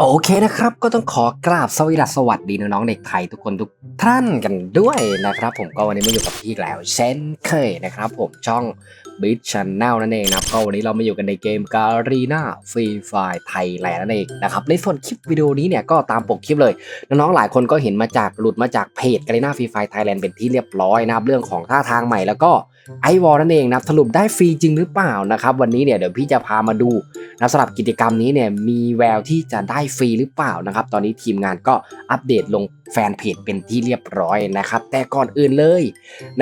โอเคนะครับ ก็ต้องขอกราบสวัสดีน้องๆเด็กไทยทุกคนทุกท่านกันด้วยนะครับ ผมก็วันนี้มาอยู่กับพี่แล้ว เช่นเคยนะครับ ผมช่อง b i t Channel นั่นเองนะครับก็วันนี้เรามาอยู่กันในเกม Garena Free Fire Thailand นั่นเองนะครับในส่วนคลิปวิดีโอนี้เนี่ยก็ตามปกคลิปเลย น้องๆหลายคนก็เห็นมาจากหลุดมาจากเพจ Garena Free Fire Thailand เป็นที่เรียบร้อยนะครับเรื่องของท่าทางใหม่แล้วก็ ไอวอลนั่นเองนะครับสรุปได้ฟรีจริงหรือเปล่านะครับวันนี้เนี่ยเดี๋ยวพี่จะพามาดูนะสำหรับกิจกรรมนี้เนี่ยมีแววที่จะได้ฟรีหรือเปล่านะครับตอนนี้ทีมงานก็อัปเดตลงแฟนเพจเป็นที่เรียบร้อยนะครับแต่ก่อนอื่นเลย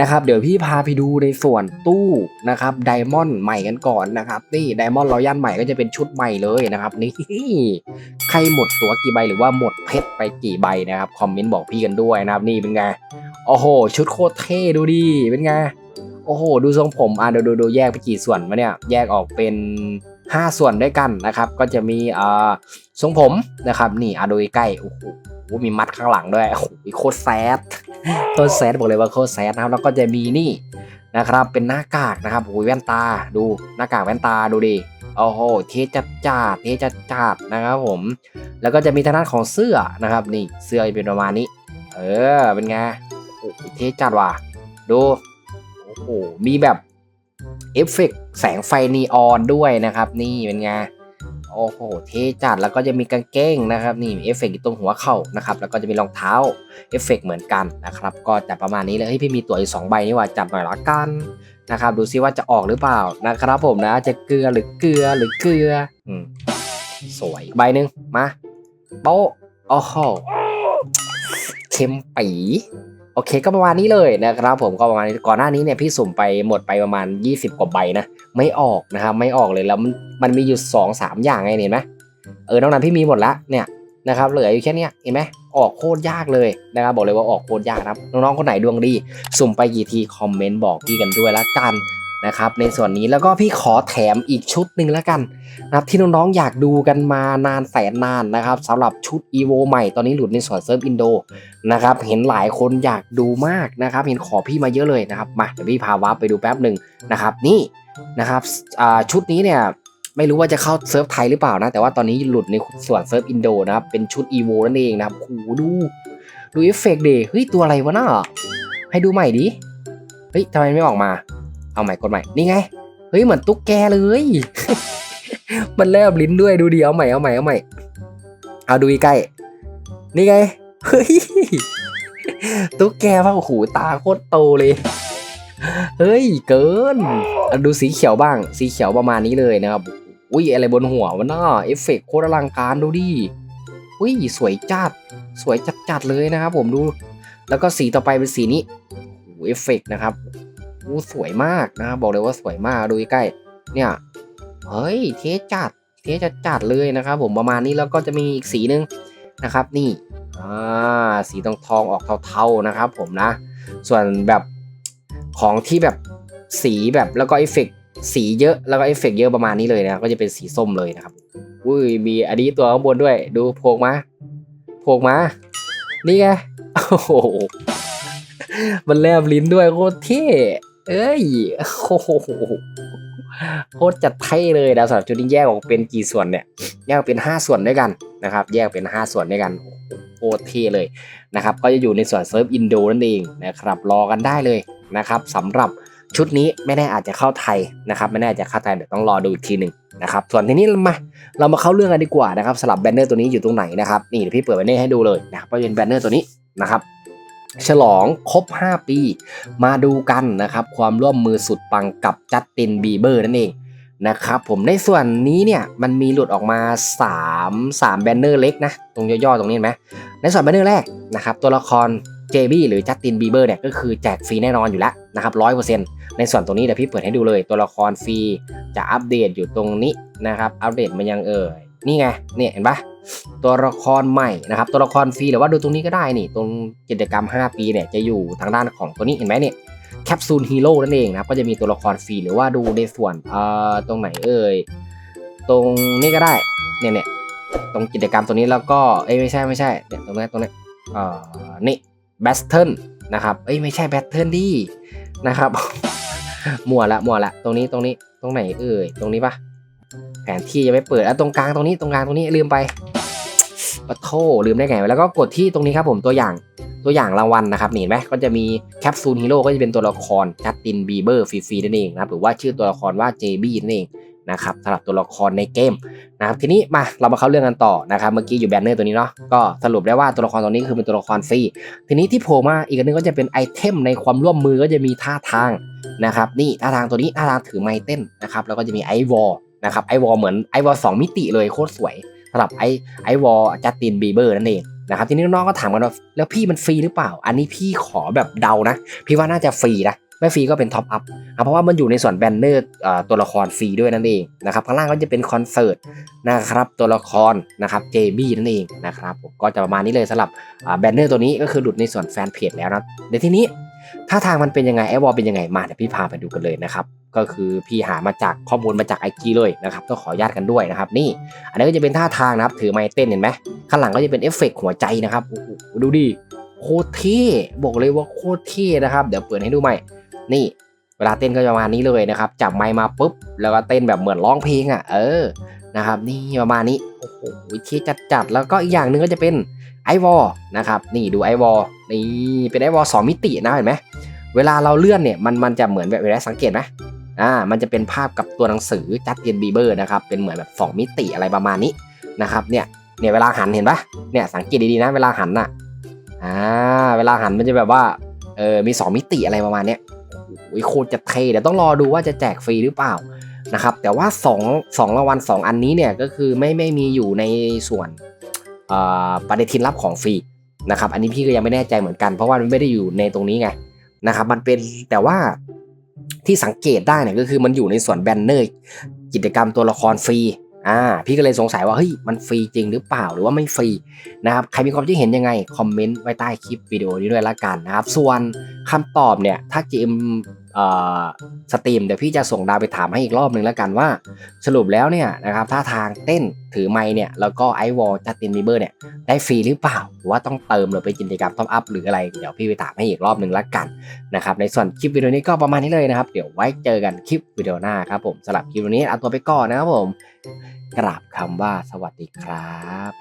นะครับเดี๋ยวพี่พาไปดูในส่วนตู้นะครับไดมอนด์ใหม่กันก่อนนะครับนี่ไดมอนด์รอยัลใหม่ก็จะเป็นชุดใหม่เลยนะครับนี่ใครหมดตัวกี่ใบหรือว่าหมดเพชรไปกี่ใบนะครับคอมเมนต์บอกพี่กันด้วยนะครับนี่เป็นไงโอ้โหชุดโคตรเท่ดูดิเป็นไง โอ้โห ดูทรงผม อะดูดูดูแยกไปกี่ส่วนมาเนี่ย แยกออกเป็น 5 ส่วนด้วยกันนะครับ ก็จะมีอ่าทรงผมนะครับ นี่อะดูใกล้โอ้โหมีมัดข้างหลังด้วย โอ้โหโคตรแซดโคตรแซดบอกเลยว่าโคตรแซดนะครับ แล้วก็จะมีนี่นะครับ เป็นหน้ากากนะครับโอ้ยแว่นตา ดูหน้ากากแว่นตาดูดิโอ้โหเทจัดจัดเทจัดจัดนะครับผม แล้วก็จะมีทางด้านของเสื้อนะครับ นี่เสื้อจะเป็นประมาณนี้ เออเป็นไงโอ้โหเทจัดว่ะดู อ้โห มีแบบเอฟเฟกต์แสงไฟนีออนด้วยนะครับ นี่เป็นไงโอ้โห เท่จัดแล้วก็จะมีกางเกงนะครับ นี่เอฟเฟกต์ตรงหัวเข่านะครับ แล้วก็จะมีรองเท้าเอฟเฟกต์เหมือนกันนะครับ ก็จะประมาณนี้เลยพี่มีตัวอีกสองใบนี่ว่าจับหน่อยละกันนะครับ ดูซิว่าจะออกหรือเปล่านะครับ ผมนะ จะเกลือหรือเกลือหรือเกลืออืมสวยใบหนึ่งมาโป๊ะโอ้โหเข็มปี โอเคก็ประมาณนี้เลยนะครับผมก็ประมาณนี้ก่อนหน้านี้เนี่ยพี่สุ่มไปหมดไปประมาณ 20 กว่าใบนะไม่ออกนะครับไม่ออกเลยแล้วมันมันมีอยู่2อสามอย่างไงเห็นไหมเออนอกนั้นพี่มีหมดละเนี่ยนะครับเหลืออยู่แค่เนี้ยเห็นไหมออกโคตรยากเลยนะครับบอกเลยว่าออกโคตรยากครับน้องๆคนไหนดวงดี สุ่มไปกี่ทีคอมเมนต์บอกพี่กันด้วยละกัน นะครับในส่วนนี้แล้วก็พี่ขอแถมอีกชุดหนึ่งแล้วกันนะครับที่น้องๆอยากดูกันมานานแสนนานนะครับสำหรับชุด EVO ใหม่ตอนนี้หลุดในส่วนเซิร์ฟอินโดนะครับเห็นหลายคนอยากดูมากนะครับเห็นขอพี่มาเยอะเลยนะครับมาเดี๋ยวพี่พาวาไปดูแป๊บหนึ่งนะครับนี่นะครับชุดนี้เนี่ยไม่รู้ว่าจะเข้าเซิร์ฟไทยหรือเปล่านะ แต่ว่าตอนนี้หลุดในส่วนเซิร์ฟอินโดนะครับเป็นชุด EVO นั่นเองนะครับโหดูดูเอฟเฟกต์เดิเฮ้ยตัวอะไรวะน่ะให้ดูใหม่ดิเฮ้ยทำไมไม่ออกมา เอาใหม่กดใหม่ นี่ไง เฮ้ยเหมือนตุ๊กแกเลย มันแลบลิ้นด้วยดูดิเอาใหม่เอาใหม่เอาใหม่ เอาดูใกล้ นี่ไง เฮ้ย ตุ๊กแกว่าโอ้โหตาโคตรโตเลย เฮ้ยเกินอะดูสีเขียวบ้าง สีเขียวประมาณนี้เลยนะครับ อุ้ยอะไรบนหัววะน่าเอฟเฟกโคตรอลังการดูดิอุ้ยสวยจัด สวยจัดๆเลยนะครับผมดู แล้วก็สีต่อไปเป็นสีนี้เอฟเฟกต์นะครับ โอ้สวยมากนะบอกเลยว่าสวยมากดูใกล้เนี่ยเฮ้ยเทจัดเทจัดจัดเลยนะครับผมประมาณนี้แล้วก็จะมีอีกสีหนึ่งนะครับนี่อ่าสีทองทองออกเทาๆนะครับผมนะ ส่วนแบบของที่แบบสีแบบแล้วก็เอฟเฟกต์สีเยอะแล้วก็เอฟเฟกต์เยอะประมาณนี้เลยนะก็จะเป็นสีส้มเลยนะครับอุ้ยมีอันนี้ตัวข้างบนด้วย ดูโผล่มาโผล่มานี่ไงโอ้โหมันแลบลิ้นด้วยโคตรเท่ เอ้ยโอ้โหโคตรจัดเท่เลยนะสำหรับชุดนี้แยกออกเป็นกี่ส่วนเนี่ย แยกเป็น 5 ส่วนด้วยกันนะครับ แยกเป็น 5 ส่วนด้วยกันโอ้โหโคตรเท่เลยนะครับ ก็จะอยู่ในส่วนเซิร์ฟอินโดนั่นเองนะครับ รอกันได้เลยนะครับสำหรับชุดนี้ไม่แน่อาจจะเข้าไทยนะครับ ไม่แน่จะเข้าไทยเดี๋ยวต้องรอดูอีกทีหนึ่งนะครับ ส่วนทีนี้มาเรามาเข้าเรื่องกันดีกว่านะครับสำหรับแบนเนอร์ตัวนี้อยู่ตรงไหนนะครับนี่เดี๋ยวพี่เปิดแบนเนอร์ให้ดูเลยนะครับก็เป็นแบนเนอร์ตัวนี้นะครับ ฉลองครบ 5 ปี มาดูกันนะครับความร่วมมือสุดปังกับจัสตินบีเบอร์นั่นเองนะครับผมในส่วนนี้เนี่ยมันมีหลุดออกมา 3 3 แบนเนอร์เล็กนะ ตรงย่อๆตรงนี้เห็นไหมในส่วนแบนเนอร์แรกนะครับตัวละคร JB หรือจัสตินบีเบอร์เนี่ยก็คือแจกฟรีแน่นอนอยู่แล้วนะครับร้อยเปอร์เซ็นต์ในส่วนตรงนี้เดี๋ยวพี่เปิดให้ดูเลย ตัวละครฟรีจะอัปเดตอยู่ตรงนี้นะครับอัปเดตมันยังเอ่ย นี่ไงเนี่ยเห็นปะตัวละครใหม่นะครับ ตัวละครฟรีหรือว่าดูตรงนี้ก็ได้นี่ ตรงกิจกรรม 5 ปีเนี่ยจะอยู่ทางด้านของตัวนี้เห็นไหมเนี่ยแคปซูลฮีโร่นั่นเองนะครับก็จะมีตัวละครฟรีหรือว่าดูในส่วนเอ่อตรงไหนเอ่ยตรงนี้ก็ได้เนี่ยเนี่ยตรงกิจกรรมตัวนี้แล้วก็เอ้ยไม่ใช่ไม่ใช่เนี่ยตรงนี้ตรงนี้เอ่อนี่แบสเทิลนะครับเอ้ยไม่ใช่แบสเทิลดีนะครับ มัวละมัวละตรงนี้ตรงนี้ตรงไหนเอ่ยตรงนี้ปะ แผนที่ยังไม่เปิดอะตรงกลางตรงนี้ตรงกลางตรงนี้ลืมไปปะโทลืมได้ไง แล้วก็กดที่ตรงนี้ครับผมตัวอย่างตัวอย่างรางวัลนะครับนี่เห็นไหมก็จะมีแคปซูลฮีโร่ก็จะเป็นตัวละครจัสตินบีเบอร์ฟรีๆนั่นเองนะครับหรือว่าชื่อตัวละครว่า JB นั่นเองนะครับสำหรับตัวละครในเกมนะครับทีนี้มาเรามาเข้าเรื่องกันต่อนะครับเมื่อกี้อยู่แบนเนอร์ตัวนี้เนาะก็สรุปได้ว่าตัวละครตัวนี้คือเป็นตัวละครฟรีทีนี้ที่โผล่มาอีกอันนึงก็จะเป็นไอเทมในความร่วมมือก็จะมีท่าทางนะครับนี่ท่าทางตัวนี้ท่าทางถือไม้เต้นนะครับแล้วก็จะมีไอวอล นะครับไอวอลเหมือนไอวอลสองมิติเลยโคตรสวยสำหรับไอไอวอลจัสตินบีเบอร์นั่นเองนะครับทีนี้น้องๆก็ถามกันว่าแล้วพี่มันฟรีหรือเปล่า อันนี้พี่ขอแบบเดานะ พี่ว่าน่าจะฟรีนะไม่ฟรีก็เป็นท็อปอัพเพราะว่ามันอยู่ในส่วนแบนเนอร์ตัวละครฟรีด้วยนั่นเองนะครับข้างล่างก็จะเป็นคอนเสิร์ตนะครับตัวละครนะครับเจบี้นั่นเองนะครับก็จะประมาณนี้เลยสำหรับแบนเนอร์ตัวนี้ก็คือหลุดในส่วนแฟนเพจแล้วนะในที่นี้ ถ้าทางมันเป็นยังไงไอวอลเป็นยังไงมาเดี๋ยวพี่พาไปดูกันเลยนะครับก็คือพี่หามาจากข้อมูลมาจากไอจีเลยนะครับต้องขออนุญาตกันด้วยนะครับนี่ อันนี้ก็จะเป็นท่าทางนะครับถือไม้เต้นเห็นไหมข้างหลังก็จะเป็นเอฟเฟกต์หัวใจนะครับดูดิโคตรเท่บอกเลยว่าโคตรเท่นะครับเดี๋ยวเปิดให้ดูใหม่นี่เวลาเต้นก็จะประมาณนี้เลยนะครับจับไมค์มาปุ๊บ แล้วก็เต้นแบบเหมือนร้องเพลงอะเออนะครับนี่ประมาณนี้โอ้โหเท่จัดๆแล้วก็อีกอย่างหนึ่งก็จะเป็น ไอวอลนะครับนี่ดูไอวอลนี่เป็นไอวอลสองมิตินะเห็นไหมเวลาเราเลื่อนเนี่ยมันมันจะเหมือนแบบเวลาสังเกตไหมอ่ามันจะเป็นภาพกับตัวหนังสือจัดเตียนบีเบอร์นะครับเป็นเหมือนแบบสองมิติอะไรประมาณนี้นะครับเนี่ยเนี่ยเวลาหันเห็นปะเนี่ยสังเกตดีๆนะเวลาหันน่ะอ่าเวลาหันมันจะแบบว่าเออมีสองมิติอะไรประมาณเนี้ยโอ้ยโคตรจะเท่เดี๋ยวต้องรอดูว่าจะแจกฟรีหรือเปล่านะครับแต่ว่า 2 2รางวัล2 อันนี้เนี่ยก็คือไม่ไม่มีอยู่ในส่วน ปฏิทินรับของฟรีนะครับ อันนี้พี่ก็ยังไม่แน่ใจเหมือนกัน เพราะว่ามันไม่ได้อยู่ในตรงนี้ไงนะครับ มันเป็นแต่ว่าที่สังเกตได้เนี่ยก็คือมันอยู่ในส่วนแบนเนอร์กิจกรรมตัวละครฟรีอ่าพี่ก็เลยสงสัยว่าเฮ้ยมันฟรีจริงหรือเปล่าหรือว่าไม่ฟรีนะครับใครมีความคิดเห็นยังไงคอมเมนต์ไว้ใต้คลิปวิดีโอนี้ด้วยละกันนะครับส่วนคำตอบเนี่ยถ้า GM เอ่อ สตรีมเดี๋ยวพี่จะส่งดาวไปถามให้อีกรอบหนึ่งแล้วกันว่า สรุปแล้วเนี่ยนะครับถ้าทางเต้นถือไม้เนี่ยแล้วก็ไอวอลจัสตินบีเบอร์เนี่ยได้ฟรีหรือเปล่าหรือว่าต้องเติมหรือไปกิจกรรมท็อปอัพหรืออะไรเดี๋ยวพี่ไปถามให้อีกรอบหนึ่งแล้วกันนะครับในส่วนคลิปวิดีโอนี้ก็ประมาณนี้เลยนะครับ เดี๋ยวไว้เจอกันคลิปวิดีโอหน้าครับผมสำหรับคลิปวันนี้เอาตัวไปก่อนนะครับผมกราบคำว่าสวัสดีครับ